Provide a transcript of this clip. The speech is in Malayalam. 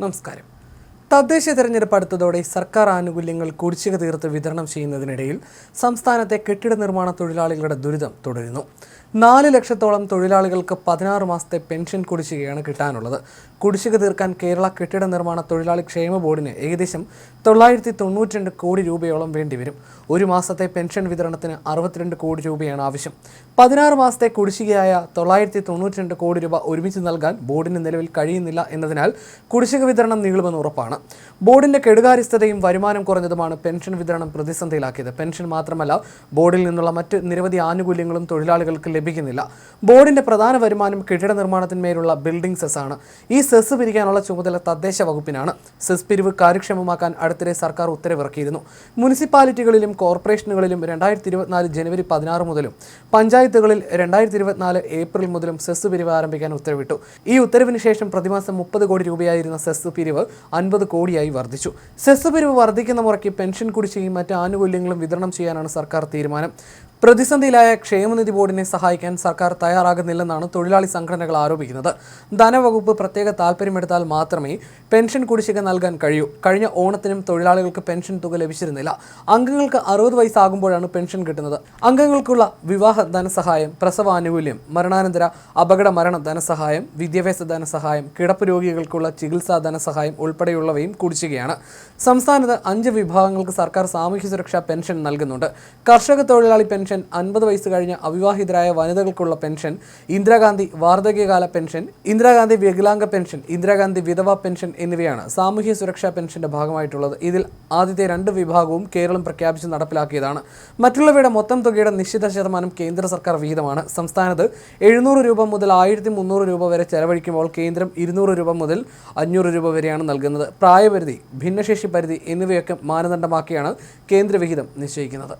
നമസ്കാരം. തദ്ദേശ തെരഞ്ഞെടുപ്പ് അടുത്തതോടെ സർക്കാർ ആനുകൂല്യങ്ങൾ കുടിശ്ശിക തീർത്ത് വിതരണം ചെയ്യുന്നതിനിടയിൽ സംസ്ഥാനത്തെ കെട്ടിട നിർമ്മാണ തൊഴിലാളികളുടെ ദുരിതം തുടരുന്നു. നാല് ലക്ഷത്തോളം തൊഴിലാളികൾക്ക് പതിനാറ് മാസത്തെ പെൻഷൻ കുടിശ്ശികയാണ് കിട്ടാനുള്ളത്. കുടിശ്ശിക തീർക്കാൻ കേരള കെട്ടിട നിർമ്മാണ തൊഴിലാളി ക്ഷേമ ബോർഡിന് ഏകദേശം തൊള്ളായിരത്തി തൊണ്ണൂറ്റിരണ്ട് കോടി രൂപയോളം വേണ്ടിവരും. ഒരു മാസത്തെ പെൻഷൻ വിതരണത്തിന് അറുപത്തിരണ്ട് കോടി രൂപയാണ് ആവശ്യം. പതിനാറ് മാസത്തെ കുടിശ്ശികയായ തൊള്ളായിരത്തി തൊണ്ണൂറ്റിരണ്ട് കോടി രൂപ ഒരുമിച്ച് നൽകാൻ ബോർഡിന് നിലവിൽ കഴിയുന്നില്ല എന്നതിനാൽ കുടിശ്ശിക വിതരണം നീളുമെന്ന് ഉറപ്പാണ്. ബോർഡിന്റെ കെടുകാര്യസ്ഥതയും വരുമാനം കുറഞ്ഞതുമാണ് പെൻഷൻ വിതരണം പ്രതിസന്ധിയിലാക്കിയത്. പെൻഷൻ മാത്രമല്ല ബോർഡിൽ നിന്നുള്ള മറ്റ് നിരവധി ആനുകൂല്യങ്ങളും തൊഴിലാളികൾക്ക് ലഭിക്കുന്നില്ല. ബോർഡിന്റെ പ്രധാന വരുമാനം കെട്ടിട നിർമ്മാണത്തിന്മേലുള്ള ബിൽഡിംഗ് സെസ് ആണ്. ഈ സെസ് പിരിക്കാനുള്ള ചുമതല തദ്ദേശ വകുപ്പിനാണ്. സെസ് പിരിവ് കാര്യക്ഷമമാക്കാൻ അടുത്തിടെ സർക്കാർ ഉത്തരവിറക്കിയിരുന്നു. മുനിസിപ്പാലിറ്റികളിലും കോർപ്പറേഷനുകളിലും രണ്ടായിരത്തി ഇരുപത്തിനാല് ജനുവരി പതിനാറ് മുതലും പഞ്ചായത്തുകളിൽ രണ്ടായിരത്തി ഇരുപത്തിനാല് ഏപ്രിൽ മുതലും സെസ് പിരിവ് ആരംഭിക്കാൻ ഉത്തരവിട്ടു. ഈ ഉത്തരവിന് ശേഷം പ്രതിമാസം മുപ്പത് കോടി രൂപയായിരുന്ന സെസ് പിരിവ് അൻപത് കോടിയായി വർദ്ധിച്ചു. സെസ് പിരിവ് വർദ്ധിക്കുന്ന മുറയ്ക്ക് പെൻഷൻ കുടിശ്ശികയും മറ്റ് ആനുകൂല്യങ്ങളും വിതരണം ചെയ്യാനാണ് സർക്കാർ തീരുമാനം. പ്രതിസന്ധിയിലായ ക്ഷേമനിധി ബോർഡിനെ സഹായിക്കാൻ സർക്കാർ തയ്യാറാകുന്നില്ലെന്നാണ് തൊഴിലാളി സംഘടനകൾ ആരോപിക്കുന്നത്. ധനവകുപ്പ് പ്രത്യേക താൽപ്പര്യമെടുത്താൽ മാത്രമേ പെൻഷൻ കുടിശ്ശിക നൽകാൻ കഴിയൂ. കഴിഞ്ഞ ഓണത്തിനും തൊഴിലാളികൾക്ക് പെൻഷൻ തുക ലഭിച്ചിരുന്നില്ല. അംഗങ്ങൾക്ക് അറുപത് വയസ്സാകുമ്പോഴാണ് പെൻഷൻ കിട്ടുന്നത്. അംഗങ്ങൾക്കുള്ള വിവാഹ ധനസഹായം പ്രസവാനുകൂല്യം മരണാനന്തര അപകട മരണ ധനസഹായം വിദ്യാഭ്യാസ ധനസഹായം കിടപ്പ് രോഗികൾക്കുള്ള ചികിത്സാ ധനസഹായം ഉൾപ്പെടെയുള്ളവയും കുടിശ്ശികയാണ്. സംസ്ഥാനത്ത് അഞ്ച് വിഭാഗങ്ങൾക്ക് സർക്കാർ സാമൂഹ്യ സുരക്ഷാ പെൻഷൻ നൽകുന്നുണ്ട്. കർഷക തൊഴിലാളി പെൻഷൻ അൻപത് വയസ്സ് കഴിഞ്ഞ അവിവാഹിതരായ വനിതകൾക്കുള്ള പെൻഷൻ ഇന്ദിരാഗാന്ധി വാർദ്ധക്യകാല പെൻഷൻ ഇന്ദിരാഗാന്ധി വികലാംഗ പെൻഷൻ ഇന്ദിരാഗാന്ധി വിധവ പെൻഷൻ എന്നിവയാണ് സാമൂഹ്യ സുരക്ഷാ പെൻഷന്റെ ഭാഗമായിട്ടുള്ളത്. ഇതിൽ ആദ്യത്തെ രണ്ട് വിഭാഗവും കേരളം പ്രഖ്യാപിച്ച് നടപ്പിലാക്കിയതാണ്. മറ്റുള്ളവയുടെ മൊത്തം തുകയുടെ നിശ്ചിത ശതമാനം കേന്ദ്ര സർക്കാർ വിഹിതമാണ്. സംസ്ഥാനത്ത് എഴുന്നൂറ് രൂപ മുതൽ ആയിരത്തി മുന്നൂറ് രൂപ വരെ ചെലവഴിക്കുമ്പോൾ കേന്ദ്രം ഇരുന്നൂറ് രൂപ മുതൽ അഞ്ഞൂറ് രൂപ വരെയാണ് നൽകുന്നത്. പ്രായപരിധി ഭിന്നശേഷി പരിധി എന്നിവയൊക്കെ മാനദണ്ഡമാക്കിയാണ് കേന്ദ്രവിഹിതം നിശ്ചയിക്കുന്നത്.